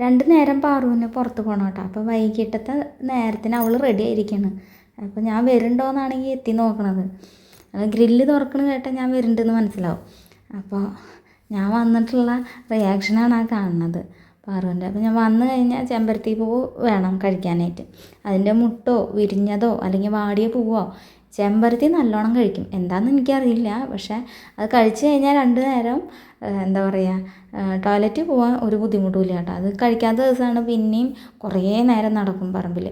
രണ്ട് നേരം പാറുവിന് പുറത്ത് പോകണം കേട്ടോ. അപ്പോൾ വൈകിട്ടത്തെ നേരത്തിന് അവൾ റെഡി ആയിരിക്കണം. അപ്പോൾ ഞാൻ വരുന്നുണ്ടോയെന്നാണെങ്കിൽ എത്തി നോക്കണത്. ഗ്രില്ല് തുറക്കണ കേട്ടാൽ ഞാൻ വരുന്നുണ്ടെന്ന് മനസ്സിലാവും. അപ്പോൾ ഞാൻ വന്നിട്ടുള്ള റിയാക്ഷനാണ് ആ കാണുന്നത് പാറുവിന്റെ. അപ്പോൾ ഞാൻ വന്നു കഴിഞ്ഞാൽ ചെമ്പരത്തി പൂവ് വേണം കഴിക്കാനായിട്ട്. അതിന്റെ മുട്ടോ വിരിഞ്ഞതോ അല്ലെങ്കിൽ വാടിയ പൂവോ ചെമ്പരത്തി നല്ലോണം കഴിക്കും. എന്താണെന്ന് എനിക്കറിയില്ല. പക്ഷേ അത് കഴിച്ചു കഴിഞ്ഞാൽ രണ്ട് നേരം എന്താ പറയുക ടോയ്ലറ്റിൽ പോകാൻ ഒരു ബുദ്ധിമുട്ടുമില്ല കേട്ടോ. അത് കഴിക്കാത്ത ദിവസമാണ് പിന്നെയും കുറേ നേരം നടക്കും പറമ്പിൽ.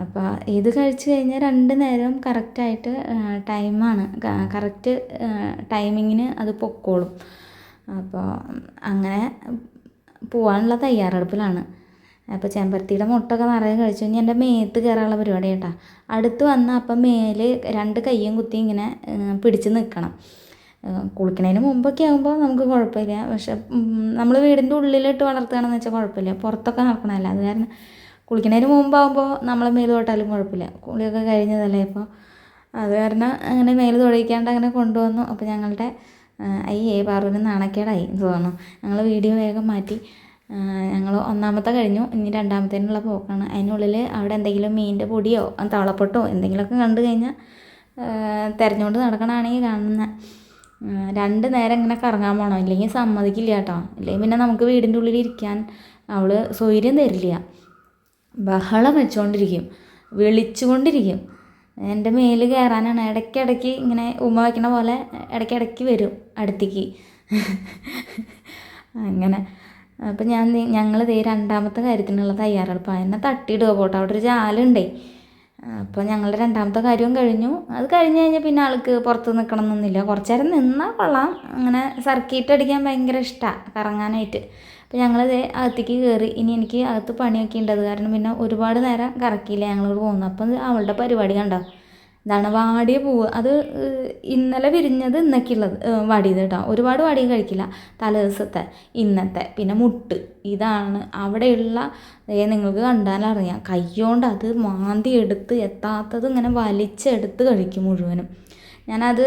അപ്പോൾ ഇത് കഴിച്ചു കഴിഞ്ഞാൽ രണ്ട് നേരം കറക്റ്റായിട്ട് ടൈമാണ്. കറക്റ്റ് ടൈമിങ്ങിന് അത് പൊക്കോളും. അപ്പോൾ അങ്ങനെ പോകാനുള്ള തയ്യാറെടുപ്പിലാണ്. അപ്പോൾ ചെമ്പരത്തിയുടെ മുട്ടൊക്കെ നിറയെ കഴിച്ചു. ഇനി എന്റെ മേത്ത് കയറാനുള്ള പരിപാടി കേട്ടോ. അടുത്ത് വന്ന അപ്പം മേൽ രണ്ട് കയ്യും കുത്തി ഇങ്ങനെ പിടിച്ച് നിൽക്കണം. കുളിക്കണതിന് മുമ്പൊക്കെ ആകുമ്പോൾ നമുക്ക് കുഴപ്പമില്ല. പക്ഷെ നമ്മൾ വീടിന്റെ ഉള്ളിലിട്ട് വളർത്തുകയാണെന്ന് വെച്ചാൽ കുഴപ്പമില്ല. പുറത്തൊക്കെ നടക്കണമല്ല അത് കാരണം കുളിക്കണതിന് മുമ്പാകുമ്പോൾ നമ്മളെ മേൽ തൊട്ടാലും കുഴപ്പമില്ല. കുളിയൊക്കെ കഴിഞ്ഞതല്ലേ അപ്പോൾ അത് കാരണം അങ്ങനെ മേൽ തൊഴിക്കാണ്ട് അങ്ങനെ കൊണ്ടുവന്നു. അപ്പോൾ ഞങ്ങളുടെ അയ്യേ പാറുവിന് നാണക്കേടായി തോന്നുന്നു. ഞങ്ങൾ വീഡിയോ വേഗം മാറ്റി. ഞങ്ങൾ ഒന്നാമത്തെ കഴിഞ്ഞു. ഇനി രണ്ടാമത്തേനുള്ള പോക്കാണ്. അതിനുള്ളിൽ അവിടെ എന്തെങ്കിലും മീനിന്റെ പൊടിയോ തവളപ്പൊട്ടോ എന്തെങ്കിലുമൊക്കെ കണ്ടു കഴിഞ്ഞാൽ തിരഞ്ഞുകൊണ്ട് നടക്കണതാണെങ്കിൽ കാണുന്ന രണ്ട് നേരം ഇങ്ങനെ കറങ്ങാൻ പോകണം ഇല്ലെങ്കിൽ സമ്മതിക്കില്ല കേട്ടോ. ഇല്ലെങ്കിൽ പിന്നെ നമുക്ക് വീടിന്റെ ഉള്ളിൽ ഇരിക്കാൻ അവൾ സൗകര്യം തരില്ല. ബഹളം വെച്ചുകൊണ്ടിരിക്കും വിളിച്ചുകൊണ്ടിരിക്കും. എന്റെ മേൽ കയറാനാണ് ഇടയ്ക്കിടയ്ക്ക് ഇങ്ങനെ ഉമ്മ വയ്ക്കണ പോലെ ഇടയ്ക്കിടയ്ക്ക് വരും അടുത്തേക്ക്. അങ്ങനെ. അപ്പം ഞാൻ ഞങ്ങൾ ദേ രണ്ടാമത്തെ കാര്യത്തിനുള്ള തയ്യാറെടുപ്പാണ് എന്നെ തട്ടിയിടുക പോട്ടെ. അവിടെ ഒരു ജാലുണ്ടേ. അപ്പോൾ ഞങ്ങളുടെ രണ്ടാമത്തെ കാര്യവും കഴിഞ്ഞു. അത് കഴിഞ്ഞ് കഴിഞ്ഞാൽ പിന്നെ ആൾക്ക് പുറത്ത് നിൽക്കണം എന്നൊന്നുമില്ല കുറച്ച് നേരം നിന്നാൽ കൊള്ളാം. അങ്ങനെ സർക്കിട്ട് അടിക്കാൻ ഭയങ്കര ഇഷ്ടമാണ് കറങ്ങാനായിട്ട്. അപ്പോൾ ഞങ്ങൾ അകത്തേക്ക് കയറി ഇനി എനിക്ക് അകത്ത് പണിയൊക്കെ ഉണ്ട്. അത് കാരണം പിന്നെ ഒരുപാട് നേരം കറക്കിയില്ല ഞങ്ങളോട് പോകുന്നു അപ്പം അവളുടെ പരിപാടി കണ്ടോ? ഇതാണ് വാടിയ പൂവ്. അത് ഇന്നലെ വിരിഞ്ഞത് ഇന്നക്കുള്ളത് വാടിയത് കേട്ടോ. ഒരുപാട് വടി കഴിക്കില്ല. തലേ ദിവസത്തെ ഇന്നത്തെ പിന്നെ മുട്ട്. ഇതാണ് അവിടെയുള്ള നിങ്ങൾക്ക് കണ്ടാലറിയാം കൈകൊണ്ട് അത് മാന്തി എടുത്ത് എത്താത്തത് ഇങ്ങനെ വലിച്ചെടുത്ത് കഴിക്കും മുഴുവനും. ഞാനത്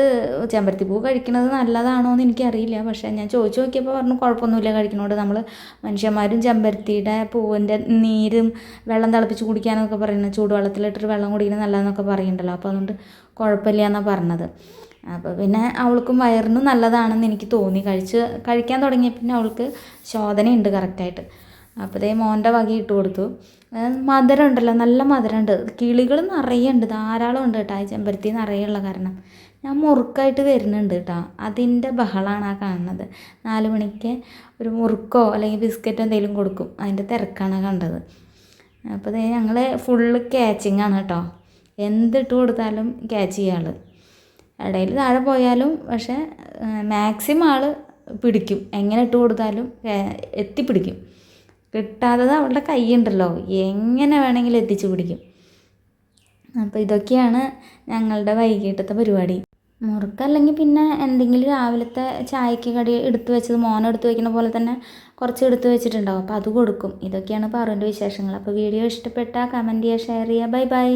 ചെമ്പരത്തിപ്പൂ കഴിക്കുന്നത് നല്ലതാണോ എന്ന് എനിക്കറിയില്ല. പക്ഷേ ഞാൻ ചോദിച്ചു നോക്കിയപ്പോൾ പറഞ്ഞു കുഴപ്പമൊന്നുമില്ല കഴിക്കുന്നതുകൊണ്ട് നമ്മൾ മനുഷ്യന്മാരും ചെമ്പരത്തിയുടെ പൂവിന്റെ നീരും വെള്ളം തിളപ്പിച്ച് കുടിക്കാനൊക്കെ പറയുന്നത് ചൂടുവെള്ളത്തിലിട്ടിട്ട് വെള്ളം കുടിക്കുന്നത് നല്ലതെന്നൊക്കെ പറയുന്നുണ്ടല്ലോ അപ്പോൾ അതുകൊണ്ട് കുഴപ്പമില്ല എന്നാണ് പറഞ്ഞത്. അപ്പോൾ പിന്നെ അവൾക്കും വയറിനും നല്ലതാണെന്ന് എനിക്ക് തോന്നി. കഴിച്ച് കഴിക്കാൻ തുടങ്ങിയ പിന്നെ അവൾക്ക് ശോധനയുണ്ട് കറക്റ്റായിട്ട്. അപ്പോൾ ഇതേ മോന്റെ വക ഇട്ട് കൊടുത്തു. മധുരം ഉണ്ടല്ലോ നല്ല മധുരമുണ്ട്. കിളികൾ നിറയെ ഉണ്ട് ധാരാളം ഉണ്ട് കേട്ടോ ആ ചെമ്പരത്തി നിറയെ ഉള്ള കാരണം. ഞാൻ മുറുക്കായിട്ട് വരുന്നുണ്ട് കേട്ടോ. അതിന്റെ ബഹളമാണ് ആ കാണുന്നത്. നാല് മണിക്ക് ഒരു മുറുക്കോ അല്ലെങ്കിൽ ബിസ്ക്കറ്റോ എന്തെങ്കിലും കൊടുക്കും. അതിന്റെ തിരക്കാണ് കണ്ടത്. അപ്പോൾ ഞങ്ങൾ ഫുള്ള് ക്യാച്ചിങ് ആണ് കേട്ടോ. എന്തിട്ട് കൊടുത്താലും ക്യാച്ച് ചെയ്യുക ആൾ ഇടയിൽ താഴെ പോയാലും പക്ഷേ മാക്സിമം ആൾ പിടിക്കും. എങ്ങനെ ഇട്ട് കൊടുത്താലും എത്തിപ്പിടിക്കും. കിട്ടാത്തത് അവളുടെ കൈയുണ്ടല്ലോ എങ്ങനെ വേണമെങ്കിലും എത്തിച്ചു പിടിക്കും. അപ്പോൾ ഇതൊക്കെയാണ് ഞങ്ങളുടെ വൈകിട്ടത്തെ പരിപാടി. മുറുക്കല്ലെങ്കിൽ പിന്നെ എന്തെങ്കിലും രാവിലത്തെ ചായക്ക് കടി എടുത്തു വെച്ചത് മോൻ എടുത്തു വയ്ക്കുന്ന പോലെ തന്നെ കുറച്ച് എടുത്തു വെച്ചിട്ടുണ്ടാവും. അപ്പോൾ അത് കൊടുക്കും. ഇതൊക്കെയാണ് പാറുവിന്റെ വിശേഷങ്ങൾ. അപ്പോൾ വീഡിയോ ഇഷ്ടപ്പെട്ടാൽ കമന്റ് ചെയ്യുക ഷെയർ ചെയ്യുക. Bye bye.